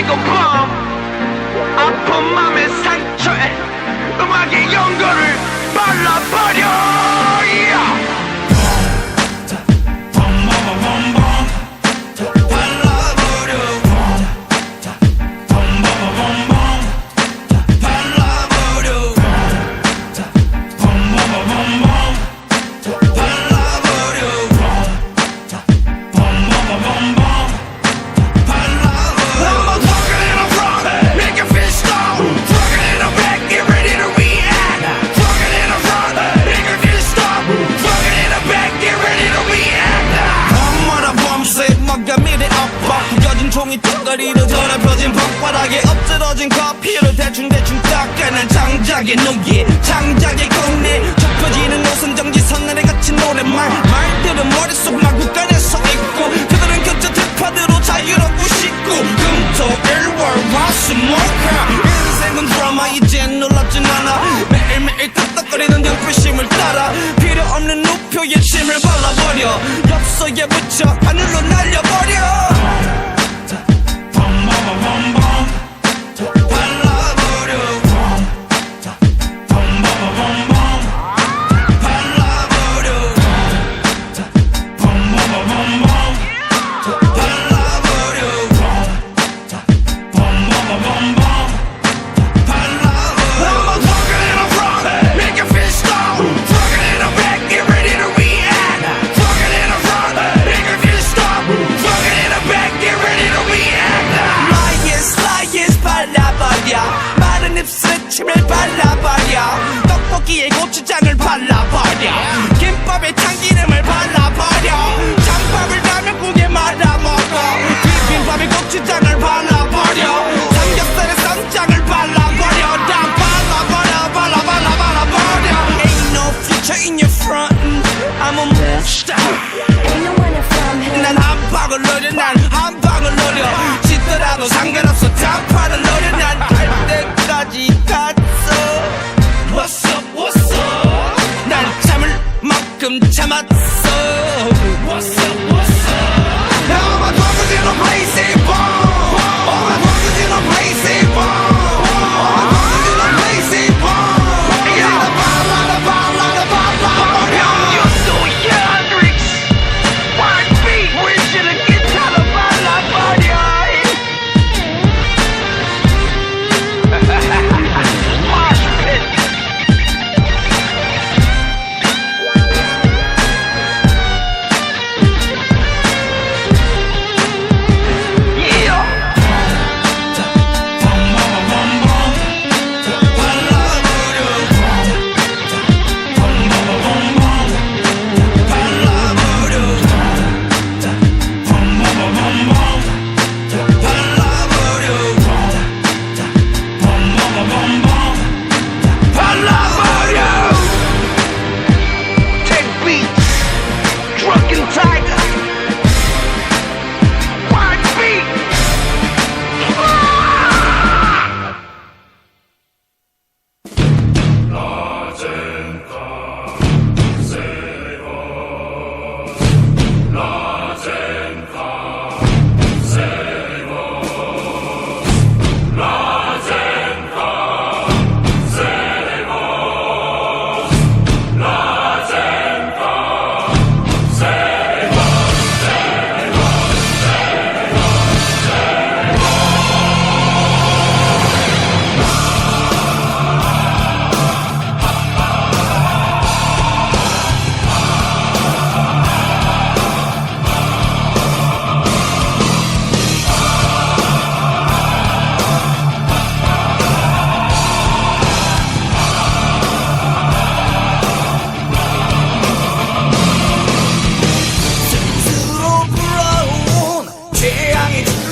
사이코범 아픈 맘의 상처에 음악의 연고를 발라버려 yeah. 종이 턱걸이로 더럽혀진 벅바닥에 엎드러진 커피를 대충대충 닦아낸 장작의 눈기 장작의 공내 좁혀지는 옷은 정지 선날에 갇힌 노랫말. 말들은 머릿속 마구간에 서 있고 떡볶이에 고추장을 발라버려. 김밥에 참기름을 발라버려. 찬밥을 라면 국에 말아먹어. 비빔밥에 고추장을 발라버려. 삼겹살에 쌈장을 발라버려. 다 발라버려 발라 발라 발라버려. Ain't no future in your front. I'm a monster. 난 한 방울 노려 난 한 방울 노려 짓더라도 상관없어. 단판을 만큼 참았어 yang itu